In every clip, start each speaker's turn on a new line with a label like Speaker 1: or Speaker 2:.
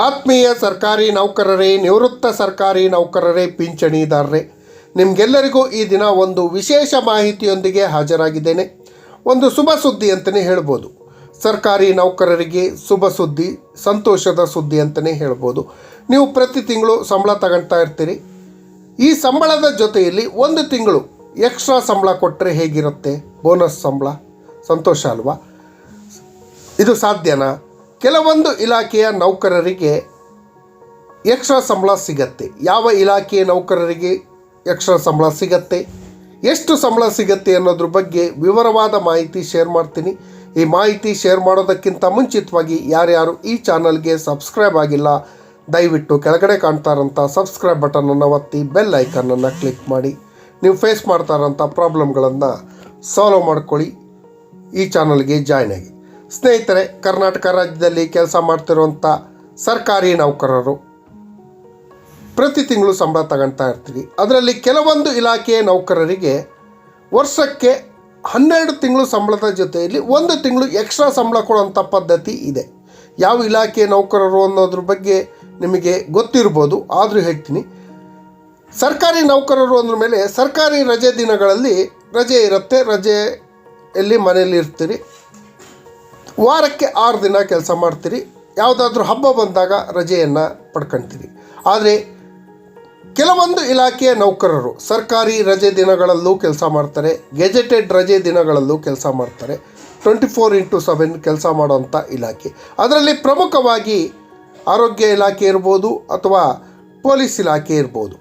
Speaker 1: ಆತ್ಮೀಯ ಸರ್ಕಾರಿ ನೌಕರರೇ, ನಿವೃತ್ತ ಸರ್ಕಾರಿ ನೌಕರರೇ, ಪಿಂಚಣಿದಾರರೇ, ನಿಮಗೆಲ್ಲರಿಗೂ ಈ ದಿನ ಒಂದು ವಿಶೇಷ ಮಾಹಿತಿಯೊಂದಿಗೆ ಹಾಜರಾಗಿದ್ದೇನೆ. ಒಂದು ಶುಭ ಸುದ್ದಿ ಅಂತಲೇ ಹೇಳ್ಬೋದು. ಸರ್ಕಾರಿ ನೌಕರರಿಗೆ ಶುಭ ಸುದ್ದಿ, ಸಂತೋಷದ ಸುದ್ದಿ ಅಂತಲೇ ಹೇಳ್ಬೋದು. ನೀವು ಪ್ರತಿ ತಿಂಗಳು ಸಂಬಳ ತಗೊಳ್ತಾ ಇರ್ತೀರಿ. ಈ ಸಂಬಳದ ಜೊತೆಯಲ್ಲಿ ಒಂದು ತಿಂಗಳು ಎಕ್ಸ್ಟ್ರಾ ಸಂಬಳ ಕೊಟ್ಟರೆ ಹೇಗಿರುತ್ತೆ? ಬೋನಸ್ ಸಂಬಳ. ಸಂತೋಷ ಅಲ್ವಾ? ಇದು ಸಾಧ್ಯನಾ? ಕೆಲವೊಂದು ಇಲಾಖೆಯ ನೌಕರರಿಗೆ ಎಕ್ಸ್ಟ್ರಾ ಸಂಬಳ ಸಿಗತ್ತೆ. ಯಾವ ಇಲಾಖೆಯ ನೌಕರರಿಗೆ ಎಕ್ಸ್ಟ್ರಾ ಸಂಬಳ ಸಿಗತ್ತೆ? ಎಷ್ಟು ಸಂಬಳ ಸಿಗತ್ತೆ ಅನ್ನೋದ್ರ ಬಗ್ಗೆ ವಿವರವಾದ ಮಾಹಿತಿ ಶೇರ್ ಮಾಡ್ತೀನಿ. ಈ ಮಾಹಿತಿ ಶೇರ್ ಮಾಡೋದಕ್ಕಿಂತ ಮುಂಚಿತವಾಗಿ ಯಾರ್ಯಾರು ಈ ಚಾನಲ್ಗೆ ಸಬ್ಸ್ಕ್ರೈಬ್ ಆಗಿಲ್ಲ, ದಯವಿಟ್ಟು ಕೆಳಗಡೆ ಕಾಣ್ತಾರಂಥ ಸಬ್ಸ್ಕ್ರೈಬ್ ಬಟನನ್ನು ಒತ್ತಿ ಬೆಲ್ ಐಕನನ್ನು ಕ್ಲಿಕ್ ಮಾಡಿ. ನೀವು ಫೇಸ್ ಮಾಡ್ತಾ ಇರೋಂಥ ಪ್ರಾಬ್ಲಮ್ಗಳನ್ನು ಸಾಲ್ವ್ ಮಾಡ್ಕೊಳ್ಳಿ. ಈ ಚಾನಲ್ಗೆ ಜಾಯ್ನ್ ಆಗಿ. ಸ್ನೇಹಿತರೆ, ಕರ್ನಾಟಕ ರಾಜ್ಯದಲ್ಲಿ ಕೆಲಸ ಮಾಡ್ತಿರುವಂಥ ಸರ್ಕಾರಿ ನೌಕರರು. ಪ್ರತಿ ತಿಂಗಳು ಸಂಬಳ ತಗೊಳ್ತಾ ಇರ್ತೀವಿ. ಅದರಲ್ಲಿ ಕೆಲವೊಂದು ಇಲಾಖೆಯ ನೌಕರರಿಗೆ ವರ್ಷಕ್ಕೆ ಹನ್ನೆರಡು ತಿಂಗಳು ಸಂಬಳದ ಜೊತೆಯಲ್ಲಿ ಒಂದು ತಿಂಗಳು ಎಕ್ಸ್ಟ್ರಾ ಸಂಬಳ ಕೊಡುವಂಥ ಪದ್ಧತಿ ಇದೆ. ಯಾವ ಇಲಾಖೆಯ ನೌಕರರು ಅನ್ನೋದ್ರ ಬಗ್ಗೆ ನಿಮಗೆ ಗೊತ್ತಿರ್ಬೋದು. ಆದರೂ ಹೇಳ್ತೀನಿ. ಸರ್ಕಾರಿ ನೌಕರರು ಅಂದ್ರ ಮೇಲೆ ಸರ್ಕಾರಿ ರಜೆ ದಿನಗಳಲ್ಲಿ ರಜೆ ಇರುತ್ತೆ. ರಜೆಯಲ್ಲಿ ಮನೆಯಲ್ಲಿ ಇರ್ತೀರಿ. ವಾರಕ್ಕೆ ಆರು ದಿನ ಕೆಲಸ ಮಾಡ್ತೀರಿ. ಯಾವುದಾದ್ರೂ ಹಬ್ಬ ಬಂದಾಗ ರಜೆಯನ್ನು ಪಡ್ಕೊಳ್ತೀರಿ ಆದರೆ ಕೆಲವೊಂದು ಇಲಾಖೆಯ ನೌಕರರು ಸರ್ಕಾರಿ ರಜೆ ದಿನಗಳಲ್ಲೂ ಕೆಲಸ ಮಾಡ್ತಾರೆ, ಗೆಜೆಟೆಡ್ ರಜೆ ದಿನಗಳಲ್ಲೂ ಕೆಲಸ ಮಾಡ್ತಾರೆ, ಟ್ವೆಂಟಿ ಫೋರ್ ಇಂಟು ಸೆವೆನ್ ಕೆಲಸ ಮಾಡುವಂಥ ಇಲಾಖೆ. ಅದರಲ್ಲಿ ಪ್ರಮುಖವಾಗಿ ಆರೋಗ್ಯ ಇಲಾಖೆ ಇರ್ಬೋದು ಅಥವಾ ಪೊಲೀಸ್ ಇಲಾಖೆ ಇರ್ಬೋದು.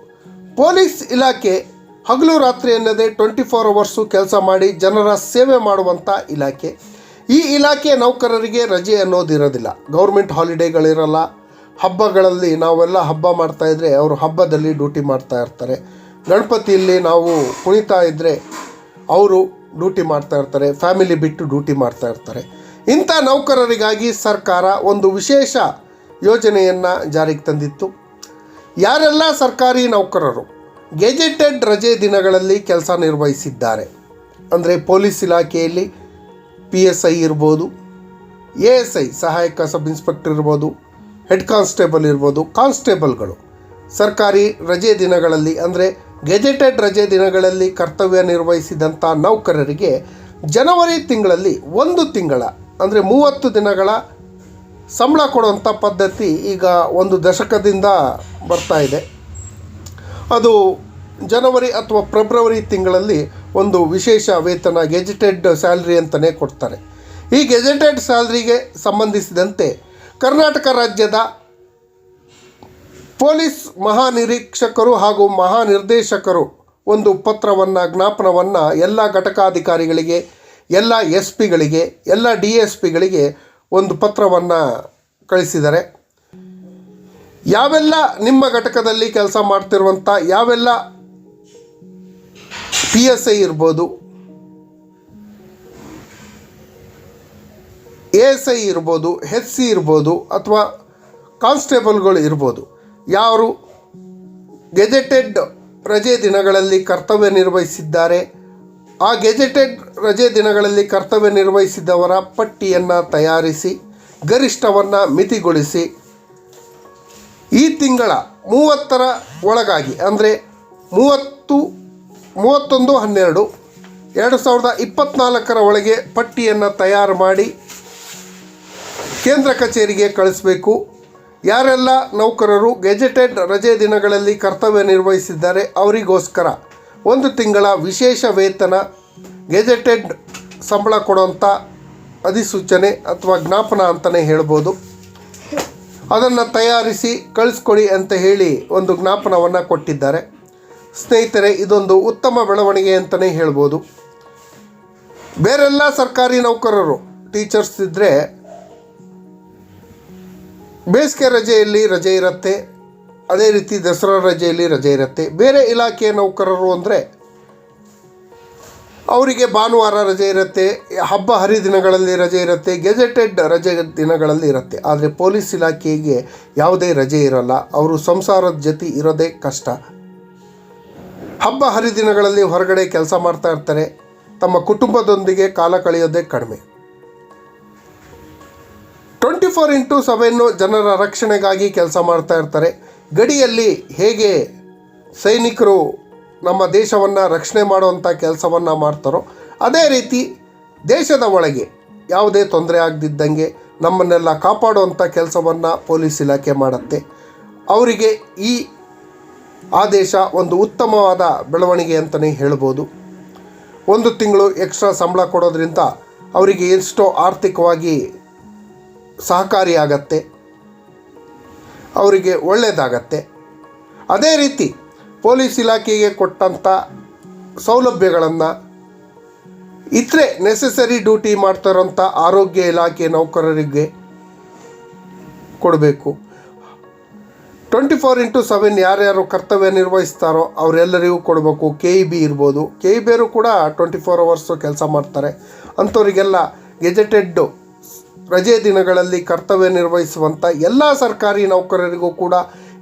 Speaker 1: ಪೊಲೀಸ್ ಇಲಾಖೆ ಹಗಲು ರಾತ್ರಿ ಎನ್ನದೇ ಟ್ವೆಂಟಿ ಫೋರ್ ಅವರ್ಸು ಕೆಲಸ ಮಾಡಿ ಜನರ ಸೇವೆ ಮಾಡುವಂಥ ಇಲಾಖೆ. ಈ ಇಲಾಖೆಯ ನೌಕರರಿಗೆ ರಜೆ ಅನ್ನೋದಿರೋದಿಲ್ಲ ಗೌರ್ಮೆಂಟ್ ಹಾಲಿಡೇಗಳಿರಲ್ಲ. ಹಬ್ಬಗಳಲ್ಲಿ ನಾವೆಲ್ಲ ಹಬ್ಬ ಮಾಡ್ತಾ ಇದ್ರೆ ಅವರು ಹಬ್ಬದಲ್ಲಿ ಡ್ಯೂಟಿ ಮಾಡ್ತಾ ಇರ್ತಾರೆ. ಗಣಪತಿಯಲ್ಲಿ ನಾವು ಕುಣಿತಾ ಇದ್ದರೆ ಅವರು ಡ್ಯೂಟಿ ಮಾಡ್ತಾ ಇರ್ತಾರೆ. ಫ್ಯಾಮಿಲಿ ಬಿಟ್ಟು ಡ್ಯೂಟಿ ಮಾಡ್ತಾ ಇರ್ತಾರೆ. ಇಂಥ ನೌಕರರಿಗಾಗಿ ಸರ್ಕಾರ ಒಂದು ವಿಶೇಷ ಯೋಜನೆಯನ್ನು ಜಾರಿಗೆ ತಂದಿತ್ತು. ಯಾರೆಲ್ಲ ಸರ್ಕಾರಿ ನೌಕರರು ಗೆಜೆಟೆಡ್ ರಜೆ ದಿನಗಳಲ್ಲಿ ಕೆಲಸ ನಿರ್ವಹಿಸಿದ್ದಾರೆ. ಅಂದರೆ ಪೊಲೀಸ್ ಇಲಾಖೆಯಲ್ಲಿ ಪಿ ಎಸ್ ಐ ಇರ್ಬೋದು ಎ ಎಸ್ ಐ ಸಹಾಯಕ ಸಬ್ ಇನ್ಸ್ಪೆಕ್ಟರ್ ಇರ್ಬೋದು, ಹೆಡ್ ಕಾನ್ಸ್ಟೇಬಲ್ ಇರ್ಬೋದು, ಕಾನ್ಸ್ಟೇಬಲ್ಗಳು. ಸರ್ಕಾರಿ ರಜೆ ದಿನಗಳಲ್ಲಿ ಅಂದರೆ ಗೆಜೆಟೆಡ್ ರಜೆ ದಿನಗಳಲ್ಲಿ ಕರ್ತವ್ಯ ನಿರ್ವಹಿಸಿದಂಥ ನೌಕರರಿಗೆ ಜನವರಿ ತಿಂಗಳಲ್ಲಿ ಒಂದು ತಿಂಗಳ ಅಂದರೆ ಮೂವತ್ತು ದಿನಗಳ ಸಂಬಳ ಕೊಡುವಂಥ ಪದ್ಧತಿ ಈಗ ಒಂದು ದಶಕದಿಂದ ಬರ್ತಾ ಇದೆ. ಅದು ಜನವರಿ ಅಥವಾ ಫೆಬ್ರವರಿ ತಿಂಗಳಲ್ಲಿ ಒಂದು ವಿಶೇಷ ವೇತನ, ಗೆಜೆಟೆಡ್ ಸ್ಯಾಲ್ರಿ ಅಂತಲೇ ಕೊಡ್ತಾರೆ. ಈ ಗೆಜೆಟೆಡ್ ಸ್ಯಾಲ್ರಿಗೆ ಸಂಬಂಧಿಸಿದಂತೆ ಕರ್ನಾಟಕ ರಾಜ್ಯದ ಪೊಲೀಸ್ ಮಹಾನಿರೀಕ್ಷಕರು ಹಾಗೂ ಮಹಾನಿರ್ದೇಶಕರು ಒಂದು ಪತ್ರವನ್ನು, ಜ್ಞಾಪನವನ್ನು ಎಲ್ಲ ಘಟಕಾಧಿಕಾರಿಗಳಿಗೆ, ಎಲ್ಲ ಎಸ್ ಪಿಗಳಿಗೆ ಎಲ್ಲ ಡಿ ಎಸ್ ಪಿಗಳಿಗೆ ಒಂದು ಪತ್ರವನ್ನು ಕಳಿಸಿದ್ದಾರೆ. ಯಾವೆಲ್ಲ ನಿಮ್ಮ ಘಟಕದಲ್ಲಿ ಕೆಲಸ ಮಾಡ್ತಿರುವಂಥ ಯಾವೆಲ್ಲ ಪಿ ಎಸ್ ಐ ಇರ್ಬೋದು. ಎ ಎಸ್ ಐ ಇರ್ಬೋದು ಹೆಚ್ ಸಿ ಇರ್ಬೋದು, ಅಥವಾ ಕಾನ್ಸ್ಟೇಬಲ್ಗಳು ಇರ್ಬೋದು. ಯಾರು ಗೆಜೆಟೆಡ್ ರಜೆ ದಿನಗಳಲ್ಲಿ ಕರ್ತವ್ಯ ನಿರ್ವಹಿಸಿದ್ದಾರೆ, ಆ ಗೆಜೆಟೆಡ್ ರಜೆ ದಿನಗಳಲ್ಲಿ ಕರ್ತವ್ಯ ನಿರ್ವಹಿಸಿದವರ ಪಟ್ಟಿಯನ್ನು ತಯಾರಿಸಿ, ಗರಿಷ್ಠವನ್ನು ಮಿತಿಗೊಳಿಸಿ, ಈ ತಿಂಗಳ ಮೂವತ್ತರ ಒಳಗಾಗಿ, ಅಂದರೆ ಮೂವತ್ತು ಮೂವತ್ತೊಂದು, ಹನ್ನೆರಡು. ಎರಡು ಸಾವಿರದ ಇಪ್ಪತ್ನಾಲ್ಕರ ಒಳಗೆ ಪಟ್ಟಿಯನ್ನು ತಯಾರು ಮಾಡಿ ಕೇಂದ್ರ ಕಚೇರಿಗೆ ಕಳಿಸಬೇಕು. ಯಾರೆಲ್ಲ ನೌಕರರು ಗೆಜೆಟೆಡ್ ರಜೆ ದಿನಗಳಲ್ಲಿ ಕರ್ತವ್ಯ ನಿರ್ವಹಿಸಿದ್ದಾರೆ ಅವರಿಗೋಸ್ಕರ ಒಂದು ತಿಂಗಳ ವಿಶೇಷ ವೇತನ, ಗೆಜೆಟೆಡ್ ಸಂಬಳ ಕೊಡುವಂಥ ಅಧಿಸೂಚನೆ ಅಥವಾ ಜ್ಞಾಪನ ಅಂತಲೇ ಹೇಳ್ಬೋದು. ಅದನ್ನು ತಯಾರಿಸಿ ಕಳಿಸ್ಕೊಡಿ ಅಂತ ಹೇಳಿ ಒಂದು ಜ್ಞಾಪನವನ್ನು ಕೊಟ್ಟಿದ್ದಾರೆ. ಸ್ನೇಹಿತರೆ, ಇದೊಂದು ಉತ್ತಮ ಬೆಳವಣಿಗೆ ಅಂತಲೇ ಹೇಳ್ಬೋದು. ಬೇರೆಲ್ಲ ಸರ್ಕಾರಿ ನೌಕರರು, ಟೀಚರ್ಸ್ ಇದ್ದರೆ ಬೇಸಿಗೆ ರಜೆಯಲ್ಲಿ ರಜೆ ಇರುತ್ತೆ. ಅದೇ ರೀತಿ ದಸರಾ ರಜೆಯಲ್ಲಿ ರಜೆ ಇರುತ್ತೆ. ಬೇರೆ ಇಲಾಖೆಯ ನೌಕರರು ಅಂದರೆ ಅವರಿಗೆ ಭಾನುವಾರ ರಜೆ ಇರುತ್ತೆ, ಹಬ್ಬ ಹರಿದಿನಗಳಲ್ಲಿ ರಜೆ ಇರುತ್ತೆ, ಗೆಜೆಟೆಡ್ ರಜೆ ದಿನಗಳಲ್ಲಿ ಇರುತ್ತೆ. ಆದರೆ ಪೊಲೀಸ್ ಇಲಾಖೆಗೆ ಯಾವುದೇ ರಜೆ ಇರಲ್ಲ. ಅವರು ಸಂಸಾರದ ಜೊತೆ ಇರೋದೇ ಕಷ್ಟ. ಹಬ್ಬ ಹರಿದಿನಗಳಲ್ಲಿ ಹೊರಗಡೆ ಕೆಲಸ ಮಾಡ್ತಾ ಇರ್ತಾರೆ. ತಮ್ಮ ಕುಟುಂಬದೊಂದಿಗೆ ಕಾಲ ಕಳೆಯೋದೇ ಕಡಿಮೆ. ಟ್ವೆಂಟಿ ಫೋರ್ ಇಂಟು ಸೆವೆನ್ನು ಜನರ ರಕ್ಷಣೆಗಾಗಿ ಕೆಲಸ ಮಾಡ್ತಾ ಇರ್ತಾರೆ. ಗಡಿಯಲ್ಲಿ ಹೇಗೆ ಸೈನಿಕರು ನಮ್ಮ ದೇಶವನ್ನು ರಕ್ಷಣೆ ಮಾಡುವಂಥ ಕೆಲಸವನ್ನು ಮಾಡ್ತಾರೋ, ಅದೇ ರೀತಿ ದೇಶದ ಒಳಗೆ ಯಾವುದೇ ತೊಂದರೆ ಆಗದಿದ್ದಂಗೆ ನಮ್ಮನ್ನೆಲ್ಲ ಕಾಪಾಡುವಂಥ ಕೆಲಸವನ್ನು ಪೊಲೀಸ್ ಇಲಾಖೆ ಮಾಡುತ್ತೆ. ಅವರಿಗೆ ಈ ಆದೇಶ ಒಂದು ಉತ್ತಮವಾದ ಬೆಳವಣಿಗೆ ಅಂತಲೇ ಹೇಳ್ಬೋದು. ಒಂದು ತಿಂಗಳು ಎಕ್ಸ್ಟ್ರಾ ಸಂಬಳ ಕೊಡೋದ್ರಿಂದ ಅವರಿಗೆ ಎಷ್ಟೋ ಆರ್ಥಿಕವಾಗಿ ಸಹಕಾರಿಯಾಗತ್ತೆ. ಅವರಿಗೆ ಒಳ್ಳೆಯದಾಗತ್ತೆ ಅದೇ ರೀತಿ ಪೊಲೀಸ್ ಇಲಾಖೆಗೆ ಕೊಟ್ಟಂಥ ಸೌಲಭ್ಯಗಳನ್ನು ಇತರೆ ನೆಸೆಸರಿ ಡ್ಯೂಟಿ ಮಾಡ್ತಾರಂಥ ಆರೋಗ್ಯ ಇಲಾಖೆ ನೌಕರರಿಗೆ ಕೊಡಬೇಕು. ಟ್ವೆಂಟಿ ಫೋರ್ ಇಂಟು ಸೆವೆನ್ ಯಾರ್ಯಾರು ಕರ್ತವ್ಯ ನಿರ್ವಹಿಸ್ತಾರೋ ಅವರೆಲ್ಲರಿಗೂ ಕೊಡಬೇಕು. ಕೆ ಇ ಬಿ ಇರ್ಬೋದು. ಕೆ ಇ ಬಿಯರು ಕೂಡ ಟ್ವೆಂಟಿ ಫೋರ್ ಅವರ್ಸು ಕೆಲಸ ಮಾಡ್ತಾರೆ. ಅಂಥವರಿಗೆಲ್ಲ ಗೆಜೆಟೆಡ್ ರಜೆ ದಿನಗಳಲ್ಲಿ ಕರ್ತವ್ಯ ನಿರ್ವಹಿಸುವಂಥ ಎಲ್ಲ ಸರ್ಕಾರಿ ನೌಕರರಿಗೂ ಕೂಡ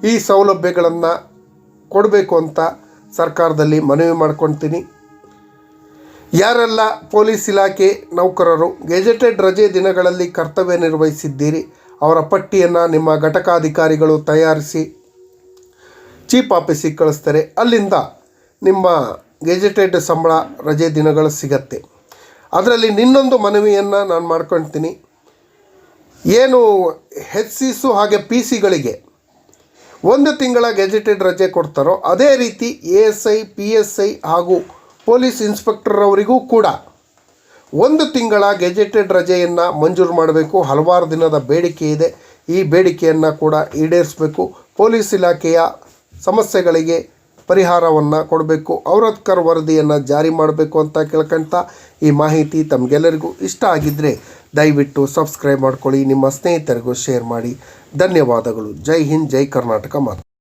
Speaker 1: ಈ ಸೌಲಭ್ಯಗಳನ್ನು ಕೊಡಬೇಕು ಅಂತ ಸರ್ಕಾರದಲ್ಲಿ ಮನವಿ ಮಾಡ್ಕೊತೀನಿ ಯಾರೆಲ್ಲ ಪೊಲೀಸ್ ಇಲಾಖೆ ನೌಕರರು ಗೆಜೆಟೆಡ್ ರಜೆ ದಿನಗಳಲ್ಲಿ ಕರ್ತವ್ಯ ನಿರ್ವಹಿಸಿದ್ದೀರಿ ಅವರ ಪಟ್ಟಿಯನ್ನು ನಿಮ್ಮ ಘಟಕಾಧಿಕಾರಿಗಳು ತಯಾರಿಸಿ ಚೀಫ್ ಆಫೀಸಿಗೆ ಕಳಿಸ್ತಾರೆ. ಅಲ್ಲಿಂದ ನಿಮ್ಮ ಗೆಜೆಟೆಡ್ ಸಂಬಳ ರಜೆ ದಿನಗಳು ಸಿಗತ್ತೆ. ಅದರಲ್ಲಿ ನಿನ್ನೊಂದು ಮನವಿಯನ್ನು ನಾನು ಮಾಡ್ಕೊಳ್ತೀನಿ ಏನು ಹೆಚ್ ಸಿಸು ಹಾಗೆ ಪಿ ಸಿಗಳಿಗೆ ಒಂದು ತಿಂಗಳ ಗೆಜೆಟೆಡ್ ರಜೆ ಕೊಡ್ತಾರೋ, ಅದೇ ರೀತಿ A S I P S I ಹಾಗೂ ಪೊಲೀಸ್ ಇನ್ಸ್ಪೆಕ್ಟರ್ ಅವರಿಗೂ ಕೂಡ ಒಂದು ತಿಂಗಳ ಗೆಜೆಟೆಡ್ ರಜೆಯನ್ನು ಮಂಜೂರು ಮಾಡಬೇಕು. ಹಲವಾರು ದಿನದ ಬೇಡಿಕೆ ಇದೆ. ಈ ಬೇಡಿಕೆಯನ್ನು ಕೂಡ ಈಡೇರಿಸಬೇಕು. ಪೊಲೀಸ್ ಇಲಾಖೆಯ ಸಮಸ್ಯೆಗಳಿಗೆ ಪರಿಹಾರವನ್ನು ಕೊಡಬೇಕು. ಔರತ್ಕರ್ ವರದಿಯನ್ನು ಜಾರಿ ಮಾಡಬೇಕು ಅಂತ ಕೇಳ್ಕೊಳ್ತಾ ಈ ಮಾಹಿತಿ ತಮಗೆಲ್ಲರಿಗೂ ಇಷ್ಟ ಆಗಿದ್ದರೆ ದಯವಿಟ್ಟು ಸಬ್ಸ್ಕ್ರೈಬ್ ಮಾಡ್ಕೊಳ್ಳಿ. ನಿಮ್ಮ ಸ್ನೇಹಿತರಿಗೂ ಶೇರ್ ಮಾಡಿ. ಧನ್ಯವಾದಗಳು. ಜೈ ಹಿಂದ್, ಜೈ ಕರ್ನಾಟಕ ಮಾತು.